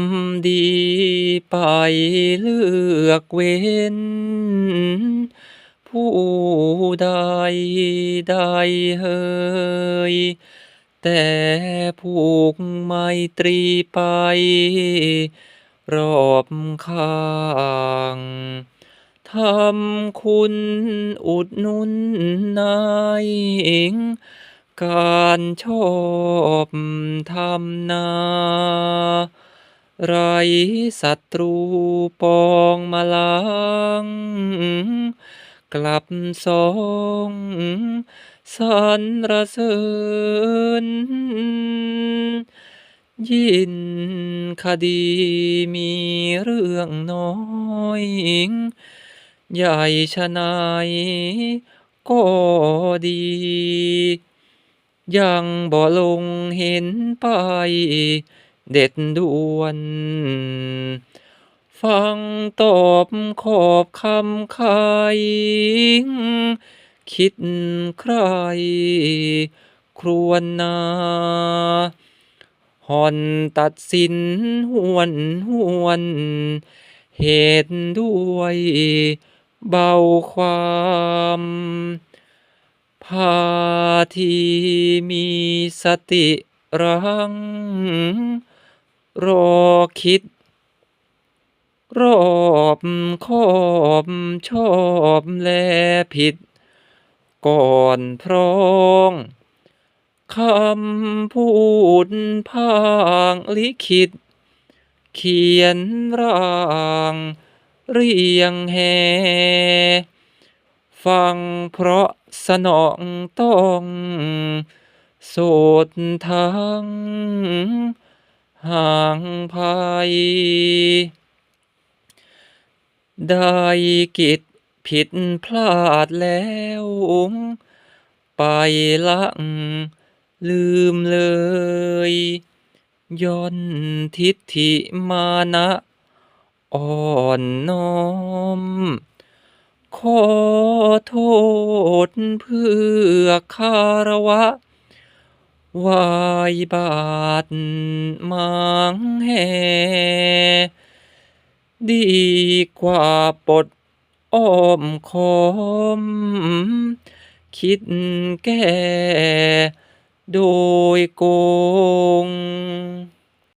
ำดีไปเลือกเว้น ผู้ใดใดเอ่ยแต่ผูกไมตรีไป รอบข้างทำคุณอุดหนุนนาย การชอบทำนา ไรศัตรูปองมาลัง กลับสองสรรเสริญยินคดีมีเรื่องน้อยใหญ่ฉะไหนก็ดี ยังบ่ลงเห็นไปเด็ดด่วน ฟังตอบขอบคำไขคิดใคร ครวรนาหอนตัดสินห้วนห้วน เหตุด้วยเบาความ ทีมีสติรัง รอคิด รอบคอบชอบแลผิด ก่อนพร้องคำพูดพางลิขิต เขียนร่าง เรียงแห ฟังเพราะสนองต้องโสดทั้งห่างไผได้กิจผิดพลาดแล้วไปลังลืมเลยญ้อนทิฐิมานะอ่อนน้อมขอ โทษเพื่อคารวะไหวบาทมางแห่ดีกว่าปลดอ้อมคอมคิดแก้โดยโกง